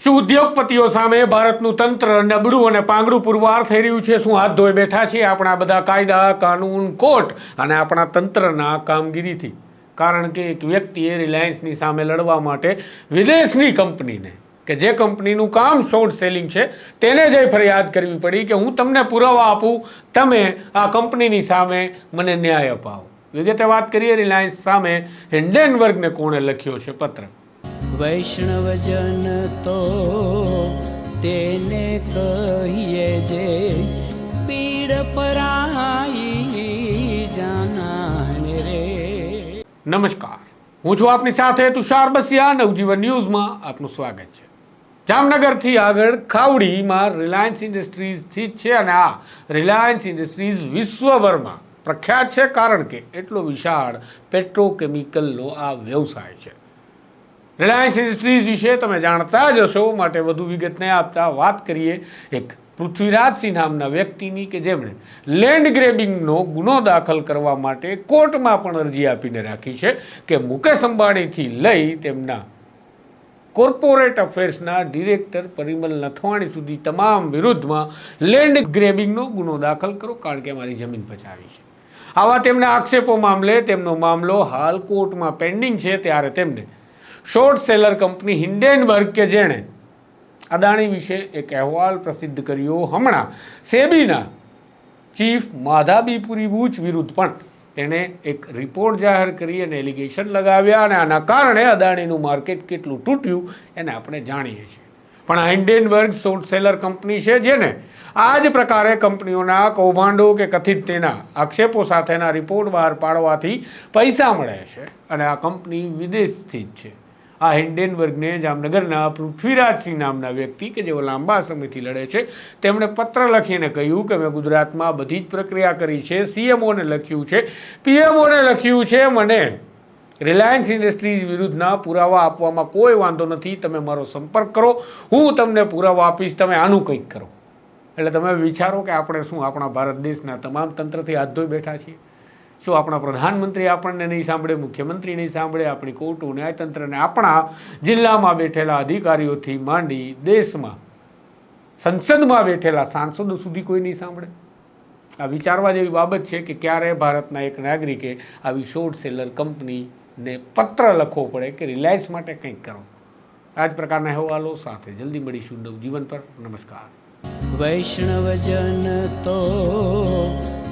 શું ઉદ્યોગપતિઓ સામે ભારતનું તંત્ર નબળું અને પાંગડું પુરવાર થઈ રહ્યું છે? શું હાથ ધોઈ બેઠા છે આપણા બધા કાયદા, કાનૂન, કોર્ટ અને આપણા તંત્રના કામગીરીથી? કારણ કે એક વ્યક્તિએ રિલાયન્સની સામે લડવા માટે વિદેશની કંપનીને, કે જે કંપનીનું કામ શોર્ટ સેલિંગ છે, તેને જ ફરિયાદ કરવી પડી કે હું તમને પુરાવા આપું, તમે આ કંપનીની સામે મને ન્યાય અપાવો. વિગતે વાત કરીએ, રિલાયન્સ સામે હિન્ડેનબર્ગને કોણે લખ્યો છે પત્ર? વૈષ્ણવજન તો તેને કહીએ જે પીડ પરાઈ જાનાને રે. નમસ્કાર. હું છું આપની સાથે તુષાર બસિયા. નવજીવન ન્યૂઝમાં આપનું સ્વાગત છે. જામનગરથી આગળ ખાવડીમાં રિલાયન્સ ઇન્ડસ્ટ્રીઝથી જ છે અને આ રિલાયન્સ ઇન્ડસ્ટ્રીઝ વિશ્વભરમાં પ્રખ્યાત છે કારણ કે એટલો વિશાળ પેટ્રોકેમિકલનો આ વ્યવસાય છે. રિલાયન્સ ઇન્ડસ્ટ્રીઝ વિશે તમે જાણતા જ હશો. માટે વધુ વિગતને આપતા વાત કરીએ એક પૃથ્વીરાજસિંહ નામના વ્યક્તિની કે જેમણે લેન્ડ ગ્રેબિંગનો ગુનો દાખલ કરવા માટે કોર્ટમાં પણ અરજી આપીને રાખી છે કે મુકેશ અંબાણીથી લઈ તેમના કોર્પોરેટ અફેર્સના ડિરેક્ટર પરિમલ નથવાણી સુધી તમામ વિરુદ્ધમાં લેન્ડ ગ્રેબિંગનો ગુનો દાખલ કરો, કારણ કે અમારી જમીન પચાવી છે. આવા તેમના આક્ષેપો મામલે તેમનો મામલો હાલ કોર્ટમાં પેન્ડિંગ છે. ત્યારે તેમને શોર્ટ સેલર કંપની હિન્ડેનબર્ગ કે જેણે અદાણી વિશે એક અહેવાલ પ્રસિદ્ધ કર્યો હમણાં. સેબીના ચીફ માધાબીપુરી બુચ વિરુદ્ધ પણ તેણે એક રિપોર્ટ જાહેર કરી અને એલિગેશન લગાવ્યા અને આના કારણે અદાણીનું માર્કેટ કેટલું તૂટ્યું એને આપણે જાણીએ છીએ. પણ આ હિન્ડેનબર્ગ શોર્ટ સેલર કંપની છે જેને આ જ પ્રકારે કંપનીઓના કૌભાંડો કે કથિત તેના આક્ષેપો સાથેના રિપોર્ટ બહાર પાડવાથી પૈસા મળે છે અને આ કંપની વિદેશ સ્થિત છે. આ હિન્ડેનબર્ગને જામનગરના પૃથ્વીરાજસિંહ નામના વ્યક્તિ કે જેઓ લાંબા સમયથી લડે છે, તેમણે પત્ર લખીને કહ્યું કે મેં ગુજરાતમાં બધી જ પ્રક્રિયા કરી છે સીએમઓને લખ્યું છે પીએમઓને લખ્યું છે, મને રિલાયન્સ ઇન્ડસ્ટ્રીઝ વિરુદ્ધના પુરાવા આપવામાં કોઈ વાંધો નથી, તમે મારો સંપર્ક કરો, હું તમને પુરાવા આપીશ, તમે આનું કંઈક કરો. એટલે તમે વિચારો કે આપણે શું, આપણા ભારત દેશના તમામ તંત્રથી હાથ ધોઈ બેઠા છીએ. શું આપણા પ્રધાનમંત્રી આપણને નહીં સાંભળે, મુખ્યમંત્રી નહીં સાંભળે, આપણી કોર્ટો, ન્યાયતંત્રને આપણા જિલ્લામાં બેઠેલા અધિકારીઓથી માંડી દેશમાં, સંસદમાં બેઠેલા સાંસદો સુધી કોઈ નહીં સાંભળે? આ વિચારવા જેવી બાબત છે કે ક્યારે ભારતના એક નાગરિકે આવી શોર્ટ સેલર કંપનીને પત્ર લખવો પડે કે રિલાયન્સ માટે કંઈક કરો. આ જ પ્રકારના અહેવાલો સાથે જલ્દી મળીશું નવજીવન પર. નમસ્કાર. વૈષ્ણવજન તો